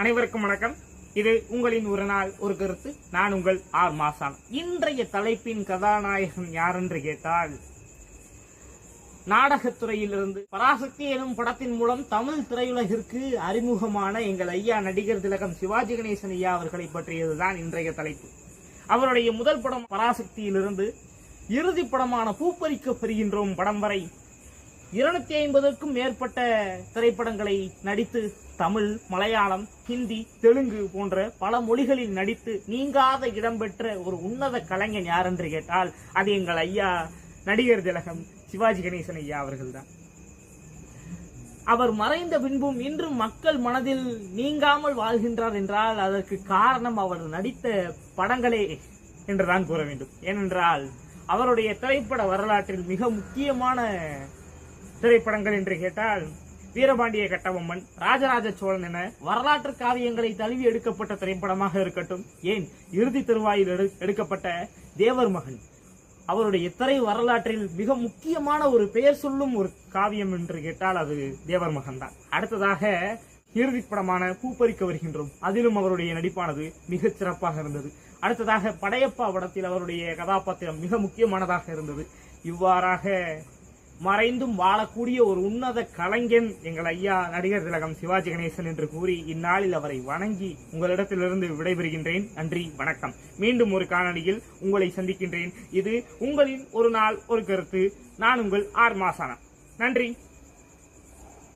அனைவருக்கும் வணக்கம். இது உங்களின் ஒரு நாள் ஒரு கருத்து. நான் உங்கள் ஆர் மாசான். இன்றைய தலைப்பின் கதாநாயகன் யார் என்று கேட்டால் நாடகத்துறையிலிருந்து பராசக்தி எனும் படத்தின் மூலம் தமிழ் திரையுலகிற்கு அறிமுகமான எங்கள் ஐயா நடிகர் திலகம் சிவாஜி கணேசன் ஐயா அவர்களை பற்றியதுதான் இன்றைய தலைப்பு. அவருடைய முதல் படம் பராசக்தியிலிருந்து இறுதி படமான பூப்பறிக்க பெறுகின்றோம் படம் வரை. இருநூத்தி ஐம்பதுக்கும் மேற்பட்ட திரைப்படங்களை நடித்து தமிழ் மலையாளம் ஹிந்தி தெலுங்கு போன்ற பல மொழிகளில் நடித்து நீங்காத இடம்பெற்ற ஒரு உன்னத கலைஞன் யார் என்று கேட்டால் அது எங்கள் ஐயா நடிகர் திலகம் சிவாஜி கணேசன் ஐயா அவர்கள்தான். அவர் மறைந்த பின்பும் இன்றும் மக்கள் மனதில் நீங்காமல் வாழ்கின்றார் என்றால் அதற்கு காரணம் அவர் நடித்த படங்களே என்றுதான் கூற வேண்டும். ஏனென்றால் அவருடைய திரைப்பட வரலாற்றில் மிக முக்கியமான திரைப்படங்கள் என்று கேட்டால் வீரபாண்டிய கட்டபொம்மன் ராஜராஜ சோழன் என வரலாற்று காவியங்களை தழுவி எடுக்கப்பட்ட திரைப்படமாக இருக்கட்டும். ஏன்? இறுதி திருவாயில் எடுக்கப்பட்ட தேவர் மகன். அவருடைய திரை வரலாற்றில் மிக முக்கியமான ஒரு பெயர் சொல்லும் ஒரு காவியம் என்று கேட்டால் அது தேவர் மகன் தான் அடுத்ததாக இறுதி படமான பூப்பறிக்க வருகின்றோம். அதிலும் அவருடைய நடிப்பானது மிகச் சிறப்பாக இருந்தது. அடுத்ததாக படையப்பா படத்தில் அவருடைய கதாபாத்திரம் மிக முக்கியமானதாக இருந்தது. இவ்வாறாக மறைந்தும் வாழக்கூடிய ஒரு உன்னத கலைஞன் எங்கள் ஐயா நடிகர் திலகம் சிவாஜி கணேசன் என்று கூறி இந்நாளில் அவரை வணங்கி உங்களிடத்திலிருந்து விடைபெறுகின்றேன். நன்றி வணக்கம். மீண்டும் ஒரு காணொலியில் உங்களை சந்திக்கின்றேன். இது உங்களின் ஒரு நாள் ஒரு கருத்து. நான் உங்கள் ஆர் மாசானா. நன்றி.